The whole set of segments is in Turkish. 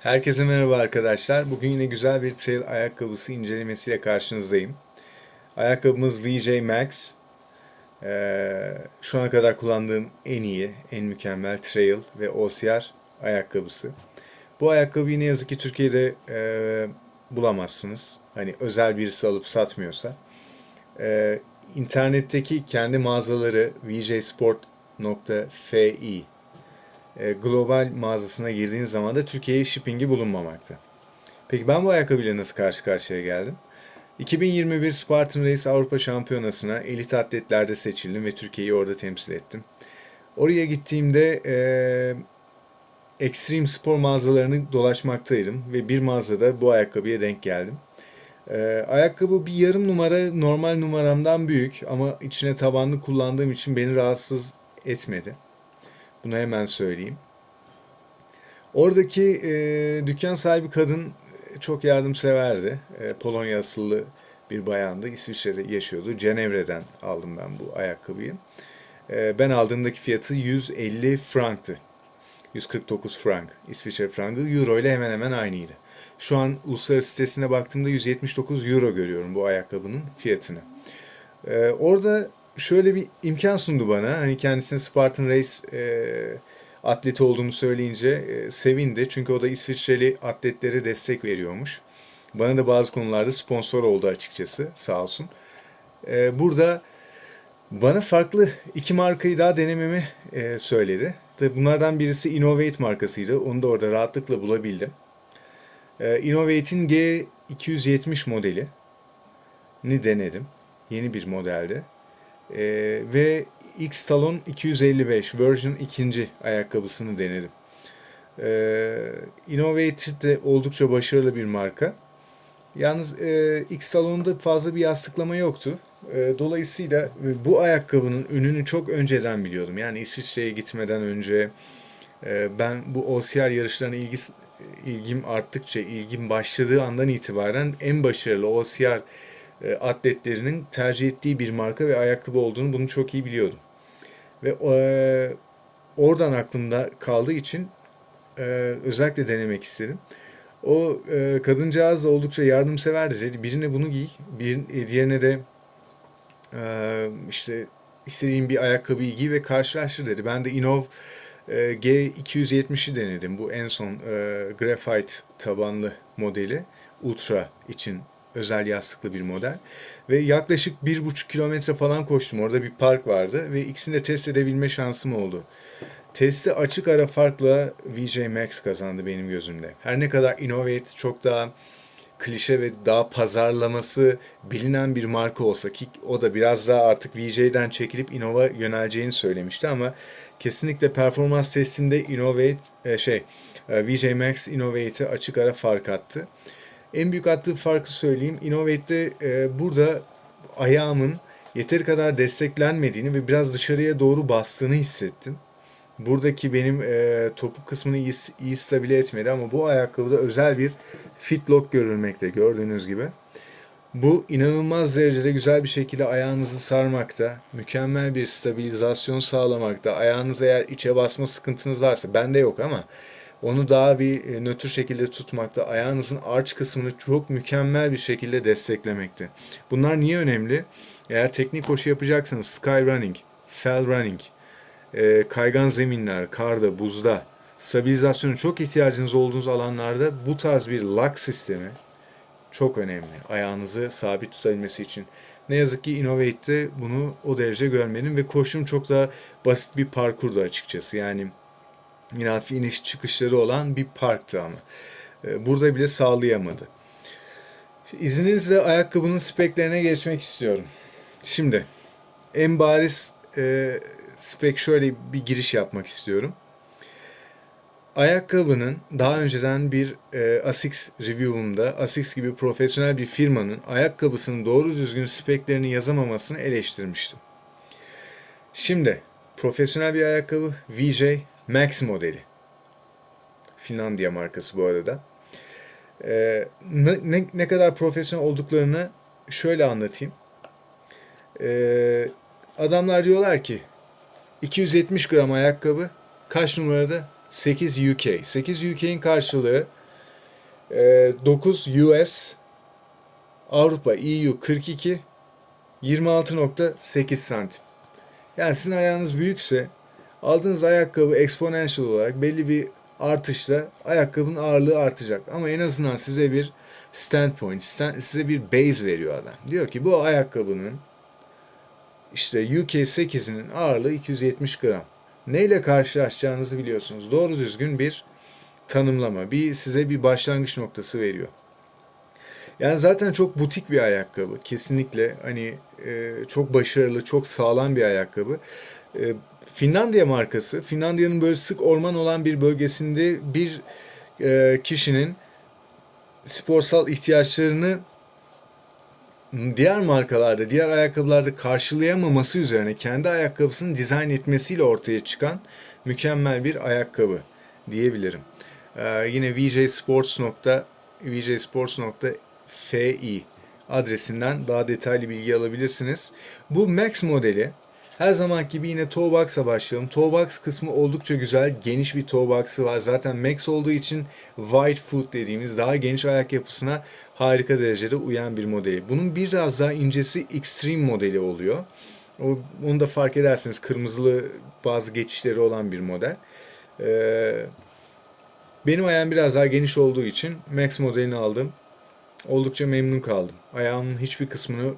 Herkese merhaba arkadaşlar. Bugün yine güzel bir trail ayakkabısı incelemesiyle karşınızdayım. Ayakkabımız VJ Max. Ee, şu ana kadar kullandığım en iyi, en mükemmel trail ve OCR ayakkabısı. Bu ayakkabıyı ne yazık ki Türkiye'de e, bulamazsınız. Hani özel birisi alıp satmıyorsa. Ee, internetteki kendi mağazaları vjsport.fi global mağazasına girdiğiniz zaman da Türkiye'ye shippingi bulunmamakta. Peki ben bu ayakkabıyla nasıl karşı karşıya geldim? 2021 Spartan Race Avrupa Şampiyonası'na elit atletlerde seçildim ve Türkiye'yi orada temsil ettim. Oraya gittiğimde e, ekstrem spor mağazalarını dolaşmaktaydım ve bir mağazada bu ayakkabıya denk geldim. E, ayakkabı bir yarım numara normal numaramdan büyük ama içine tabanlı kullandığım için beni rahatsız etmedi. Bunu hemen söyleyeyim. Oradaki e, dükkan sahibi kadın çok yardımseverdi. E, Polonya asıllı bir bayandı. İsviçre'de yaşıyordu. Cenevre'den aldım ben bu ayakkabıyı. E, ben aldığımdaki fiyatı 150 franktı. 149 frank. İsviçre frangı euro ile hemen hemen aynıydı. Şu an uluslararası sitesine baktığımda 179 euro görüyorum bu ayakkabının fiyatını. E, orada şöyle bir imkan sundu bana. Hani kendisine Spartan Race e, atleti olduğumu söyleyince e, sevindi. Çünkü o da İsviçreli atletlere destek veriyormuş. Bana da bazı konularda sponsor oldu açıkçası sağ olsun. E, burada bana farklı iki markayı daha denememi e, söyledi. Tabii bunlardan birisi Innovate markasıydı. Onu da orada rahatlıkla bulabildim. E, Innovate'in G270 modeli ni denedim. Yeni bir modelde. Ee, ve X Talon 255 version 2. ayakkabısını denedim. Ee, Innovated de oldukça başarılı bir marka. Yalnız e, X Talon'da fazla bir yastıklama yoktu. E, dolayısıyla bu ayakkabının ününü çok önceden biliyordum. Yani İsviçre'ye gitmeden önce e, ben bu OCR yarışlarına ilgi, ilgim arttıkça, ilgim başladığı andan itibaren en başarılı OCR e, atletlerinin tercih ettiği bir marka ve ayakkabı olduğunu bunu çok iyi biliyordum. Ve e, oradan aklımda kaldığı için e, özellikle denemek istedim. O e, kadıncağız oldukça yardımseverdi. Dedi birine bunu giy, bir, diğerine de işte istediğin bir ayakkabıyı giy ve karşılaştır dedi. Ben de Innov e, G270'i denedim. Bu en son e, graphite tabanlı modeli Ultra için özel yastıklı bir model. Ve yaklaşık bir buçuk kilometre falan koştum. Orada bir park vardı ve ikisini de test edebilme şansım oldu. Testi açık ara farkla VJ Max kazandı benim gözümde. Her ne kadar Innovate çok daha klişe ve daha pazarlaması bilinen bir marka olsa ki o da biraz daha artık VJ'den çekilip Innova yöneleceğini söylemişti ama kesinlikle performans testinde Innovate şey e, VJ Max Innovate'e açık ara fark attı. En büyük attığı farkı söyleyeyim. Innovate'de e, burada ayağımın yeteri kadar desteklenmediğini ve biraz dışarıya doğru bastığını hissettim. Buradaki benim e, topuk kısmını iyi, iyi stabile etmedi ama bu ayakkabıda özel bir fit lock görülmekte gördüğünüz gibi. Bu inanılmaz derecede güzel bir şekilde ayağınızı sarmakta, mükemmel bir stabilizasyon sağlamakta. Ayağınız eğer içe basma sıkıntınız varsa, bende yok ama onu daha bir e, nötr şekilde tutmakta, ayağınızın arç kısmını çok mükemmel bir şekilde desteklemekte. Bunlar niye önemli? Eğer teknik koşu yapacaksanız sky running, fell running, e, kaygan zeminler, karda, buzda, stabilizasyonu çok ihtiyacınız olduğunuz alanlarda bu tarz bir lock sistemi çok önemli. Ayağınızı sabit tutabilmesi için. Ne yazık ki Innovate'de bunu o derece görmedim ve koşum çok daha basit bir parkurdu açıkçası. Yani hafif iniş çıkışları olan bir parktı ama. E, burada bile sağlayamadı. İzninizle ayakkabının speklerine geçmek istiyorum. Şimdi en bariz e, spek şöyle bir giriş yapmak istiyorum. Ayakkabının daha önceden bir e, Asics review'umda Asics gibi profesyonel bir firmanın ayakkabısının doğru düzgün speklerini yazamamasını eleştirmiştim. Şimdi profesyonel bir ayakkabı VJ Max modeli. Finlandiya markası bu arada. Ee, ne, ne, kadar profesyonel olduklarını şöyle anlatayım. Ee, adamlar diyorlar ki 270 gram ayakkabı kaç numarada? 8 UK. 8 UK'in karşılığı Ee, 9 US, Avrupa EU 42, 26.8 santim. Yani sizin ayağınız büyükse aldığınız ayakkabı exponential olarak belli bir artışla ayakkabının ağırlığı artacak. Ama en azından size bir standpoint, stand, size bir base veriyor adam. Diyor ki bu ayakkabının işte UK 8'inin ağırlığı 270 gram. Neyle karşılaşacağınızı biliyorsunuz. Doğru düzgün bir tanımlama, bir size bir başlangıç noktası veriyor. Yani zaten çok butik bir ayakkabı. Kesinlikle hani e, çok başarılı, çok sağlam bir ayakkabı. E, Finlandiya markası. Finlandiya'nın böyle sık orman olan bir bölgesinde bir e, kişinin sporsal ihtiyaçlarını diğer markalarda, diğer ayakkabılarda karşılayamaması üzerine kendi ayakkabısını dizayn etmesiyle ortaya çıkan mükemmel bir ayakkabı diyebilirim. Ee, yine vjsports.vjsports.fi adresinden daha detaylı bilgi alabilirsiniz. Bu Max modeli her zaman gibi yine toe box'a başlayalım. Toe box kısmı oldukça güzel. Geniş bir toe box'ı var. Zaten Max olduğu için wide foot dediğimiz daha geniş ayak yapısına harika derecede uyan bir modeli. Bunun biraz daha incesi Extreme modeli oluyor. Onu da fark edersiniz. Kırmızılı bazı geçişleri olan bir model. Ee, benim ayağım biraz daha geniş olduğu için Max modelini aldım. Oldukça memnun kaldım. Ayağımın hiçbir kısmını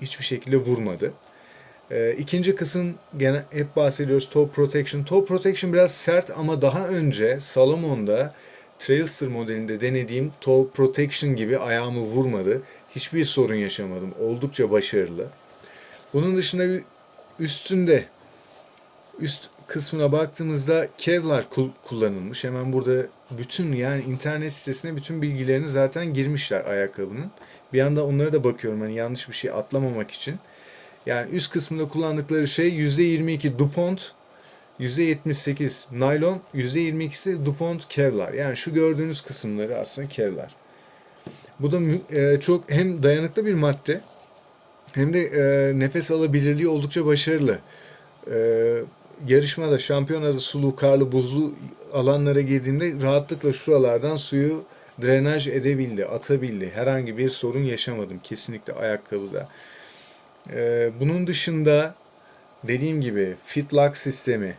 hiçbir şekilde vurmadı. Ee, ikinci kısım gene hep bahsediyoruz toe protection. Toe protection biraz sert ama daha önce Salomon'da Trailster modelinde denediğim toe protection gibi ayağımı vurmadı. Hiçbir sorun yaşamadım. Oldukça başarılı. Bunun dışında üstünde üst kısmına baktığımızda Kevlar kullanılmış. Hemen burada bütün yani internet sitesine bütün bilgilerini zaten girmişler ayakkabının. Bir anda onlara da bakıyorum hani yanlış bir şey atlamamak için. Yani üst kısmında kullandıkları şey %22 DuPont, %78 naylon, %22'si DuPont Kevlar. Yani şu gördüğünüz kısımları aslında Kevlar. Bu da e, çok hem dayanıklı bir madde hem de e, nefes alabilirliği oldukça başarılı. E, yarışmada, şampiyonada sulu, karlı, buzlu alanlara girdiğimde rahatlıkla şuralardan suyu drenaj edebildi, atabildi. Herhangi bir sorun yaşamadım kesinlikle ayakkabıda. Ee, bunun dışında dediğim gibi Fitlock sistemi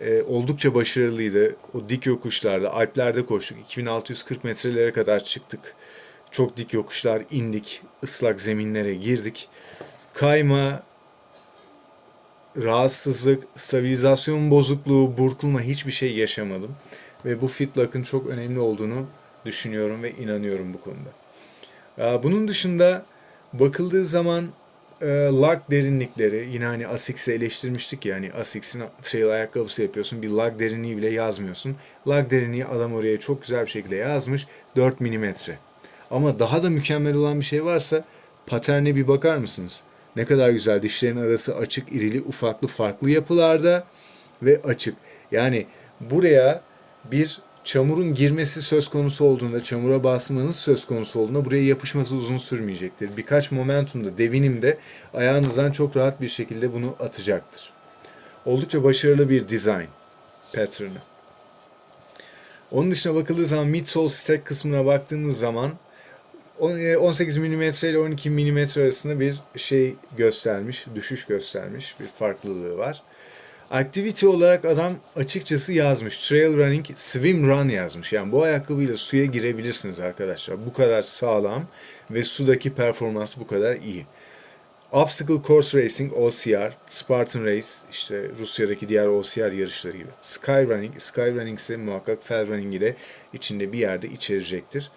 e, oldukça başarılıydı. O dik yokuşlarda, Alplerde koştuk. 2640 metrelere kadar çıktık. Çok dik yokuşlar indik, ıslak zeminlere girdik. Kayma, rahatsızlık, stabilizasyon bozukluğu, burkulma hiçbir şey yaşamadım. Ve bu Fitlock'ın çok önemli olduğunu düşünüyorum ve inanıyorum bu konuda. Bunun dışında bakıldığı zaman e, lag derinlikleri yine hani Asics'i eleştirmiştik ya hani Asics'in trail ayakkabısı yapıyorsun bir lag derinliği bile yazmıyorsun. Lag derinliği adam oraya çok güzel bir şekilde yazmış 4 milimetre. Ama daha da mükemmel olan bir şey varsa paterne bir bakar mısınız? Ne kadar güzel dişlerin arası açık, irili, ufaklı, farklı yapılarda ve açık. Yani buraya bir çamurun girmesi söz konusu olduğunda, çamura basmanız söz konusu olduğunda buraya yapışması uzun sürmeyecektir. Birkaç momentumda, devinimde ayağınızdan çok rahat bir şekilde bunu atacaktır. Oldukça başarılı bir design pattern'ı. Onun dışına bakıldığı zaman midsole stack kısmına baktığımız zaman 18 mm ile 12 mm arasında bir şey göstermiş, düşüş göstermiş bir farklılığı var. Activity olarak adam açıkçası yazmış. Trail running, swim run yazmış. Yani bu ayakkabıyla suya girebilirsiniz arkadaşlar. Bu kadar sağlam ve sudaki performans bu kadar iyi. Obstacle Course Racing, OCR, Spartan Race, işte Rusya'daki diğer OCR yarışları gibi. Skyrunning, Skyrunning ise muhakkak Fell Running ile içinde bir yerde içerecektir.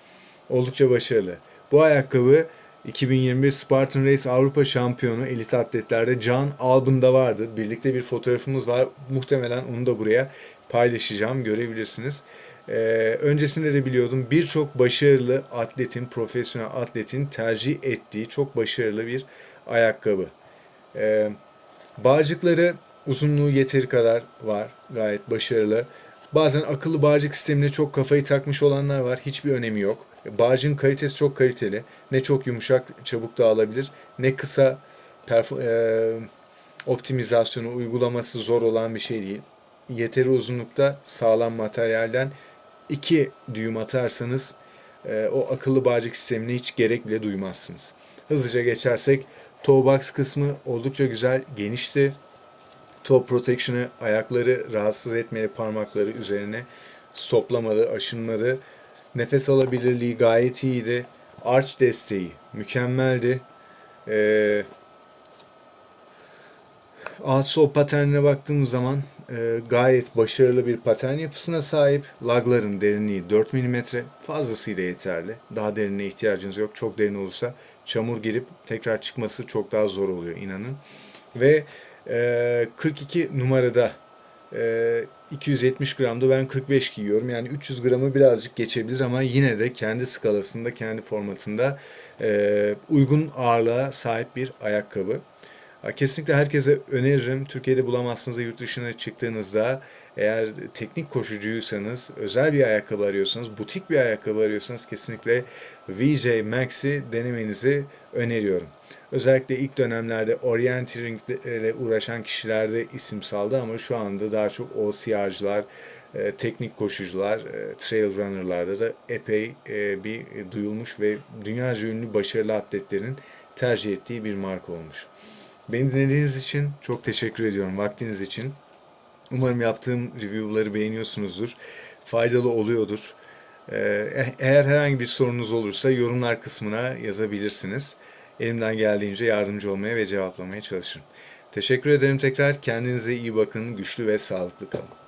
Oldukça başarılı. Bu ayakkabı 2021 Spartan Race Avrupa Şampiyonu elit atletlerde Can Albın'da vardı. Birlikte bir fotoğrafımız var. Muhtemelen onu da buraya paylaşacağım. Görebilirsiniz. Ee, öncesinde de biliyordum birçok başarılı atletin, profesyonel atletin tercih ettiği çok başarılı bir ayakkabı. Ee, bağcıkları uzunluğu yeteri kadar var. Gayet başarılı. Bazen akıllı bağcık sistemine çok kafayı takmış olanlar var. Hiçbir önemi yok. Bağcığın kalitesi çok kaliteli. Ne çok yumuşak, çabuk dağılabilir, ne kısa e, optimizasyonu uygulaması zor olan bir şey değil. Yeteri uzunlukta sağlam materyalden iki düğüm atarsanız e, o akıllı bağcık sistemine hiç gerek bile duymazsınız. Hızlıca geçersek toe box kısmı oldukça güzel, genişti. Toe protection'ı ayakları rahatsız etmeli parmakları üzerine stoplamadı, aşınmadı. Nefes alabilirliği gayet iyiydi. Arch desteği mükemmeldi. Ee, alt sol paternine baktığımız zaman e, gayet başarılı bir patern yapısına sahip. Lagların derinliği 4 mm fazlasıyla yeterli. Daha derine ihtiyacınız yok. Çok derin olursa çamur girip tekrar çıkması çok daha zor oluyor inanın. Ve e, 42 numarada e, 270 gramda ben 45 giyiyorum. Yani 300 gramı birazcık geçebilir ama yine de kendi skalasında, kendi formatında uygun ağırlığa sahip bir ayakkabı. Kesinlikle herkese öneririm. Türkiye'de bulamazsınız da yurt dışına çıktığınızda eğer teknik koşucuysanız, özel bir ayakkabı arıyorsanız, butik bir ayakkabı arıyorsanız kesinlikle VJ Max'i denemenizi öneriyorum. Özellikle ilk dönemlerde orienteering ile uğraşan kişilerde isim saldı ama şu anda daha çok OCR'cılar, e, teknik koşucular, e, trail runner'larda da epey e, bir duyulmuş ve dünyaca ünlü başarılı atletlerin tercih ettiği bir marka olmuş. Beni dinlediğiniz için çok teşekkür ediyorum vaktiniz için. Umarım yaptığım review'ları beğeniyorsunuzdur. Faydalı oluyordur. Ee, Eğer herhangi bir sorunuz olursa yorumlar kısmına yazabilirsiniz. Elimden geldiğince yardımcı olmaya ve cevaplamaya çalışırım. Teşekkür ederim tekrar. Kendinize iyi bakın. Güçlü ve sağlıklı kalın.